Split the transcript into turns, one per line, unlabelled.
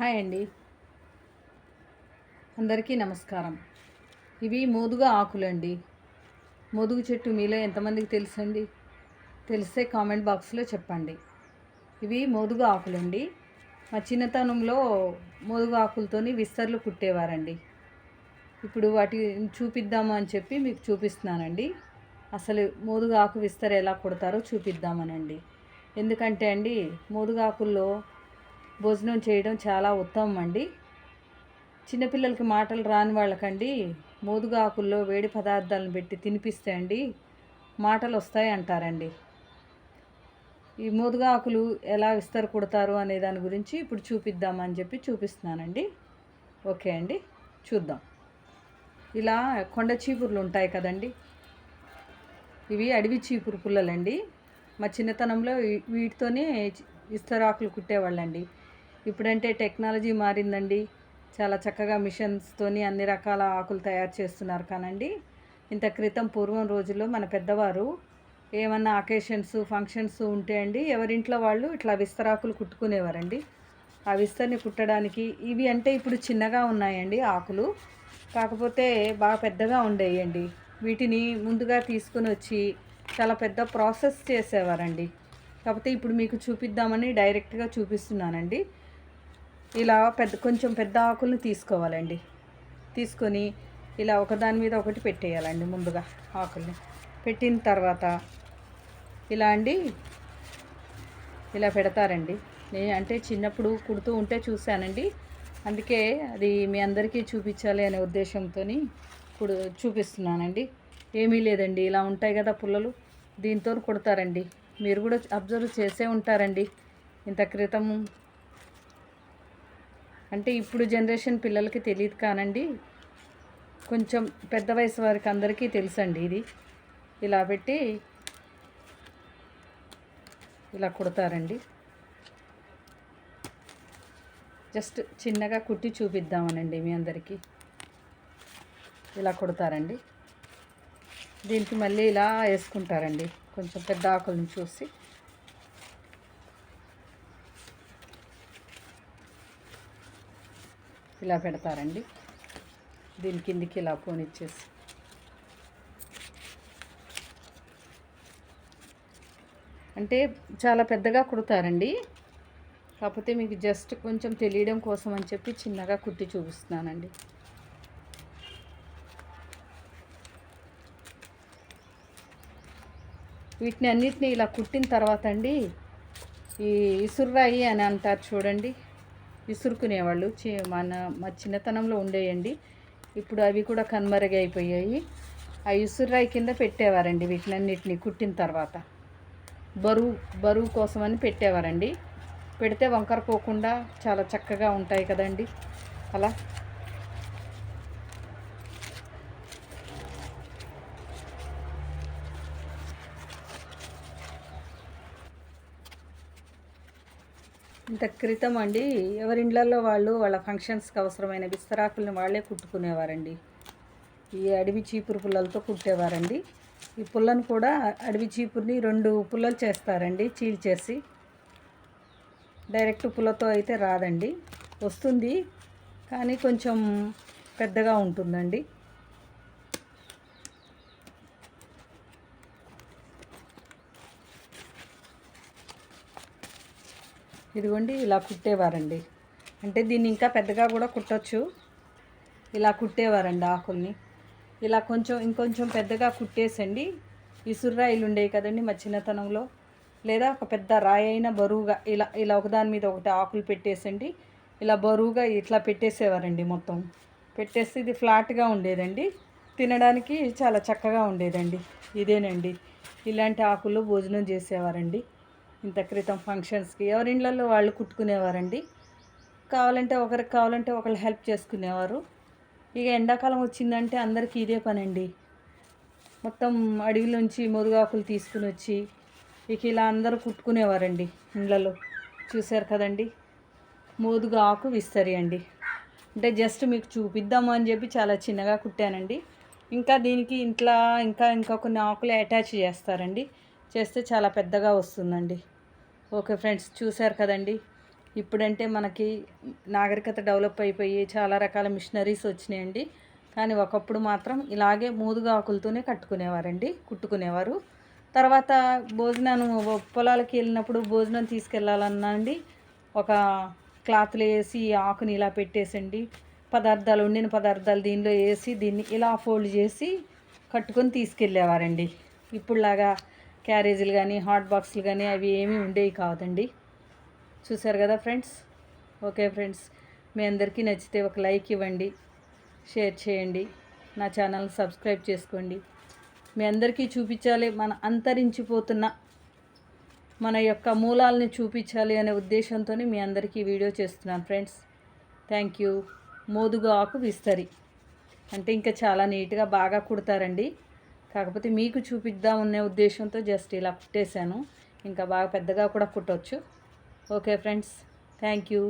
Hi అండి. అందరికీ నమస్కారం. ఇవి మోదుగా ఆకులండి. మోదుగు చెట్టు మీలో ఎంతమందికి తెలుసండి? తెలిస్తే కామెంట్ బాక్స్లో చెప్పండి. ఇవి మోదుగు ఆకులండి. మా చిన్నతనంలో మోదుగు ఆకులతోని విస్తర్లు కుట్టేవారండి. ఇప్పుడు వాటి చూపిద్దాము అని చెప్పి మీకు చూపిస్తున్నానండి. అసలు మోదుగా ఆకు విస్తర ఎలా కుడతారో చూపిద్దామనండి. ఎందుకంటే అండి మోదుగాకుల్లో భోజనం చేయడం చాలా ఉత్తమం అండి. చిన్నపిల్లలకి మాటలు రాని వాళ్ళకండి మోదుగా ఆకుల్లో వేడి పదార్థాలను పెట్టి తినిపిస్తే అండి మాటలు వస్తాయి అంటారండి. ఈ మోదుగా ఆకులు ఎలా విస్తరు కుడతారు అనే దాని గురించి ఇప్పుడు చూపిద్దామని చెప్పి చూపిస్తున్నానండి. ఓకే అండి చూద్దాం. ఇలా కొండ చీపుర్లు ఉంటాయి కదండి. ఇవి అడవి చీపురు పుల్లలండి. మా చిన్నతనంలో వీటితోనే విస్తరాకులు కుట్టేవాళ్ళండి. ఇప్పుడంటే టెక్నాలజీ మారిందండి. చాలా చక్కగా మిషన్స్తోని అన్ని రకాల ఆకులు తయారు చేస్తున్నారు కానండి. ఇంత క్రితం పూర్వం రోజుల్లో మన పెద్దవారు ఏమన్నా అకేషన్స్ ఫంక్షన్స్ ఉంటే అండి ఎవరింట్లో వాళ్ళు ఇట్లా విస్తరాకులు కుట్టుకునేవారండి. ఆ విస్తరిని కుట్టడానికి ఇవి అంటే ఇప్పుడు చిన్నగా ఉన్నాయండి ఆకులు. కాకపోతే బాగా పెద్దగా ఉండేయండి. వీటిని ముందుగా తీసుకుని వచ్చి చాలా పెద్ద ప్రాసెస్ చేసేవారండి. కాకపోతే ఇప్పుడు మీకు చూపిద్దామని డైరెక్ట్గా చూపిస్తున్నానండి. ఇలా పెద్ద కొంచెం పెద్ద ఆకుల్ని తీసుకోవాలండి. తీసుకొని ఇలా ఒకదాని మీద ఒకటి పెట్టేయాలండి ముందుగా ఆకుల్ని. పెట్టిన తర్వాత ఇలా అండి ఇలా పెడతారండి. నేను అంటే చిన్నప్పుడు కుడుతూ ఉంటే చూశానండి. అందుకే అది మీ అందరికీ చూపించాలి అనే ఉద్దేశంతో కుడు చూపిస్తున్నానండి. ఏమీ లేదండి ఇలా ఉంటాయి కదా పుల్లలు. దీంతో కుడతారండి. మీరు కూడా అబ్జర్వ్ చేసే ఉంటారండి. ఇంత క్రితం అంటే ఇప్పుడు జనరేషన్ పిల్లలకి తెలియదు కానండి. కొంచెం పెద్ద వయసు వారికి అందరికీ తెలుసండి ఇది. ఇలా పెట్టి ఇలా కుడతారండి. జస్ట్ చిన్నగా కుట్టి చూపిద్దామనండి మీ అందరికీ. ఇలా కుడతారండి. దీనికి మళ్ళీ ఇలా వేసుకుంటారండి. కొంచెం పెద్ద ఆకులను చూసి. ఇలా పెడతారండి. దీని కిందికి ఇలా పోనిచ్చేసి. అంటే చాలా పెద్దగా కుడతారండి. కాకపోతే మీకు జస్ట్ కొంచెం తెలియడం కోసం అని చెప్పి చిన్నగా కుట్టి చూపిస్తున్నానండి. వీటిని అన్నిటిని ఇలా కుట్టిన తర్వాత అండి ఈ ఇసుర్రాయి అని అంటారు చూడండి. విసురుకునేవాళ్ళు. చి మన మా చిన్నతనంలో ఉండేయండి. ఇప్పుడు అవి కూడా కనుమరుగైపోయాయి ఆ ఇసుర్రాయి కింద పెట్టేవారండి వీటినన్నిటిని కుట్టిన తర్వాత. బరువు బరువు కోసమని పెట్టేవారండి. పెడితే వంకర పోకుండా చాలా చక్కగా ఉంటాయి కదండి. అలా ఇంత క్రితం అండి. ఎవరిండ్లలో వాళ్ళు వాళ్ళ ఫంక్షన్స్కి అవసరమైన విస్తరాకుల్ని వాళ్ళే కుట్టుకునేవారండి. ఈ అడవి చీపురు పుల్లలతో కుట్టేవారండి. ఈ పుల్లను కూడా అడవి చీపురుని రెండు పుల్లలు చేస్తారండి చీల్చేసి డైరెక్ట్ పుల్లతో అయితే రాదండి. వస్తుంది కానీ కొంచెం పెద్దగా ఉంటుందండి. ఇదిగోండి ఇలా కుట్టేవారండి. అంటే దీన్ని ఇంకా పెద్దగా కూడా కుట్టచ్చు. ఇలా కుట్టేవారండి ఆకుల్ని. ఇలా కొంచెం ఇంకొంచెం పెద్దగా కుట్టేసండి. ఇసుర్రాయిలు ఉండేవి కదండి మా చిన్నతనంలో. లేదా ఒక పెద్ద రాయి అయిన బరువుగా ఇలా ఇలా ఒకదాని మీద ఒకటి ఆకులు పెట్టేసండి. ఇలా బరువుగా ఇట్లా పెట్టేసేవారండి మొత్తం. పెట్టేసి ఇది ఫ్లాట్గా ఉండేదండి. తినడానికి చాలా చక్కగా ఉండేదండి. ఇదేనండి. ఇలాంటి ఆకులు భోజనం చేసేవారండి. ఇంత క్రితం ఫంక్షన్స్కి. ఎవరిండ్లలో వాళ్ళు కుట్టుకునేవారండి? కావాలంటే ఒకరికి కావాలంటే ఒకళ్ళు హెల్ప్ చేసుకునేవారు. ఇక ఎండాకాలం వచ్చిందంటే అందరికీ ఇదే పనండి. మొత్తం అడవిలోంచి మురుగాకులు తీసుకుని వచ్చి ఇక ఇలా అందరూ కుట్టుకునేవారండి ఇండ్లలో. చూశారు కదండి? మోదుగా ఆకు విస్తరి అండి. అంటే జస్ట్ మీకు చూపిద్దాము అని చెప్పి చాలా చిన్నగా కుట్టానండి. ఇంకా దీనికి ఇంట్లో ఇంకా ఇంకా కొన్ని ఆకులు అటాచ్ చేస్తారండి. చేస్తే చాలా పెద్దగా వస్తుందండి. ఓకే ఫ్రెండ్స్ చూశారు కదండి. ఇప్పుడంటే మనకి నాగరికత డెవలప్ అయిపోయి చాలా రకాల మిషనరీస్ వచ్చినాయండి. కానీ ఒకప్పుడు మాత్రం ఇలాగే మూదుగా ఆకులతోనే కట్టుకునేవారండి కుట్టుకునేవారు. తర్వాత భోజనం పొలాలకి వెళ్ళినప్పుడు భోజనం తీసుకెళ్ళాలన్నా అండి ఒక క్లాత్లో వేసి ఆకుని ఇలా పెట్టేసండి పదార్థాలు వండిన పదార్థాలు దీనిలో వేసి దీన్ని ఇలా ఫోల్డ్ చేసి కట్టుకొని తీసుకెళ్ళేవారండి ఇప్పుడులాగా క్యారేజీలు కానీ హాట్ బాక్సులు కానీ అవి ఏమీ ఉండేవి కాదండి. చూసారు కదా ఫ్రెండ్స్? ఓకే ఫ్రెండ్స్ మీ అందరికీ నచ్చితే ఒక లైక్ ఇవ్వండి షేర్ చేయండి నా ఛానల్ సబ్స్క్రైబ్ చేసుకోండి. మీ అందరికీ చూపించాలి మన అంతరించిపోతున్న మన యొక్క మూలాలని చూపించాలి అనే ఉద్దేశంతో మీ అందరికీ వీడియో చేస్తున్నాను ఫ్రెండ్స్. Thank you. మోదుగా ఆకు విస్తరి. అంటే ఇంకా చాలా నీట్గా బాగా కుడతారండి. కాకపోతే మీకు చూపిద్దాం అనే ఉద్దేశంతో జస్ట్ ఇలా కుట్టేశాను. ఇంకా బాగా పెద్దగా కూడా కుట్టవచ్చు ఓకే ఫ్రెండ్స్ థ్యాంక్ యూ.